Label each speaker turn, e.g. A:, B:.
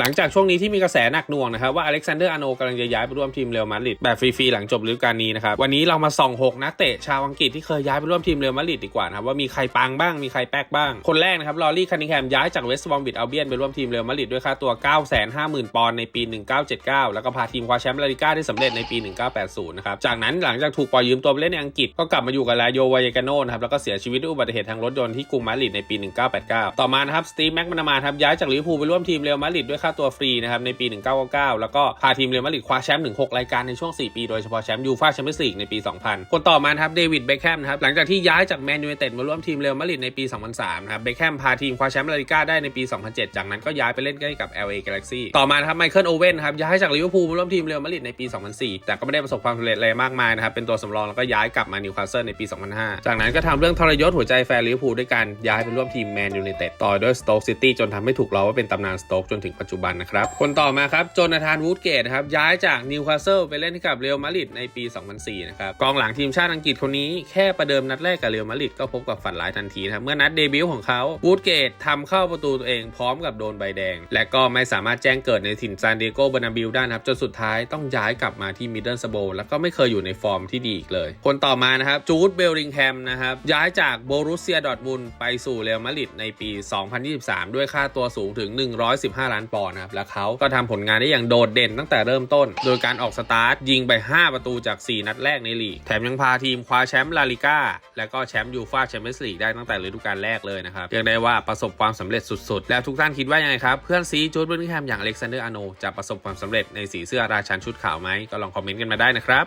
A: หลังจากช่วงนี้ที่มีกระแสหนักหน่วงนะครับว่าอเล็กซานเดอร์อาโนกำลังจะย้ายไปร่วมทีมเรอัลมาดริดแบบฟรีๆหลังจบฤดูกาลนี้นะครับวันนี้เรามาส่อง 6 นักเตะชาวอังกฤษที่เคยย้ายไปร่วมทีมเรอัลมาดริดดีกว่านะครับว่ามีใครปังบ้างมีใครแป๊กบ้าง คนแรกนะครับลอรี่คันนิแฮมย้ายจากเวสต์บอมบิดอัลเบียนไปร่วมทีมเรอัลมาดริดด้วยค่าตัว 950,000 ปอนด์ในปี 1979 แล้วก็พาทีมคว้าแชมป์ลาลิก้าได้สำเร็จในปี 1980 นะครับจากนั้นหลังจากถูกปล่อยยืมตัวไปเล่นในอังกฤษก็กลับมาอยู่กับลาโยวายกาโนนะครับแล้วก็เสียชีวิตด้วยอุบัติเหตุทางรถยนต์ที่กรุงมาดริดในปี 1989 ต่อมานะครับสตีฟแม็กมานามาครับย้ายจากลิเวอร์พูลไปร่วมทีมเรอัลมาดริดด้วยค่าตัวฟรีนะครับในปี 1999 แล้วก็พาทีมเรอัลมาดริดคว้าแชมป์ถึง6รายการในช่วง 4 ปีโดยเฉพาะแชมป์ยูฟ่าแชมเปี้ยนส์ลีกในปี 2000 คนต่อมาครับเดวิดเบคแฮมนะครับหลังจากที่ย้ายจากแมนยูไนเต็ดมาร่วมทีมเรอัลมาดริดในปี 2003นะครับเบคแฮมพาทีมคว้าแชมป์ลาลิก้าได้ในปี 2007 จากนั้นก็ย้ายไปเล่นใกล้กับ LA Galaxy ต่อมานะครับไมเคิลโอเว่นครับย้ายจากลิเวอร์พูลมาร่วมทีมเรอัลมาดริดในปี 2004 แต่ก็ไม่ได้ประสบความสำเร็จอะไรมากมายนะครับเป็นตัวสำรองแล้วก็ย้ายกลับมานิวคาสเซิลในปี 2005 จากนั้นก็ทำเรื่องทรยศหัวใจแฟนลิเวอร์พูลด้วยการย้ายไปร่วมทีมแมนยูไนเต็ดต่อด้วยสโต๊กซิตี้จนทำให้ถูกล้อว่าเป็นตำนานสโต๊กจนถึงปัจจุบันนะครับ คนต่อมาครับโจนาธานวูดเกตครับย้ายจากนิวคาสเซิลไปเล่นให้กับเรอัลมาดริดในปี 2004 นะครับกองหลังทีมชาติอังกฤษคนนี้แค่ประเดิมนัดแรกกับเรอัลมาดริดก็พบกับฝันร้ายทันทีนะครับเมื่อนัดเดบิวต์ของเขาวูดเกตทำเข้าประตูตัวเองพร้อมกับโดนใบแดง และก็ไม่สามารถแจ้งเกิดในถิ่นซานดิเอโกเบอร์นาบิลได้นะครับจนสุดท้ายต้องย้ายกลับมาที่มิดเดิลสโบแล้วก็ไม่เคยอยู่ในฟอร์มที่ดีอีกเลย คนต่อมานะครับจูดเบลลิงแฮมนะครับย้ายจากโบรุสเซียดอร์ทมุนไปสู่เรอัลมาดริดในปี 2023 ด้วยค่าตัวสูงถึง 115 ล้านปอนอนะครับและเขาก็ทำผลงานได้อย่างโดดเด่นตั้งแต่เริ่มต้น โดยการออกสตาร์ทยิงไป 5 ประตูจาก 4 นัดแรกในลีก แถมยังพาทีมคว้าแชมป์ลาลิก้าและก็แชมป์ยูฟ่าแชมเปี้ยนส์ลีกได้ตั้งแต่ฤดูกาลแรกเลยนะครับเรียกได้ว่าประสบความสำเร็จสุดๆ แล้วทุกท่านคิดว่ายังไงครับ เพื่อนซีจูดเบิร์นแฮมอย่างอเล็กซานเดอร์อาโนจะประสบความสำเร็จในสีเสื้อราชันชุดขาวไหมก็ลองคอมเมนต์กันมาได้นะครับ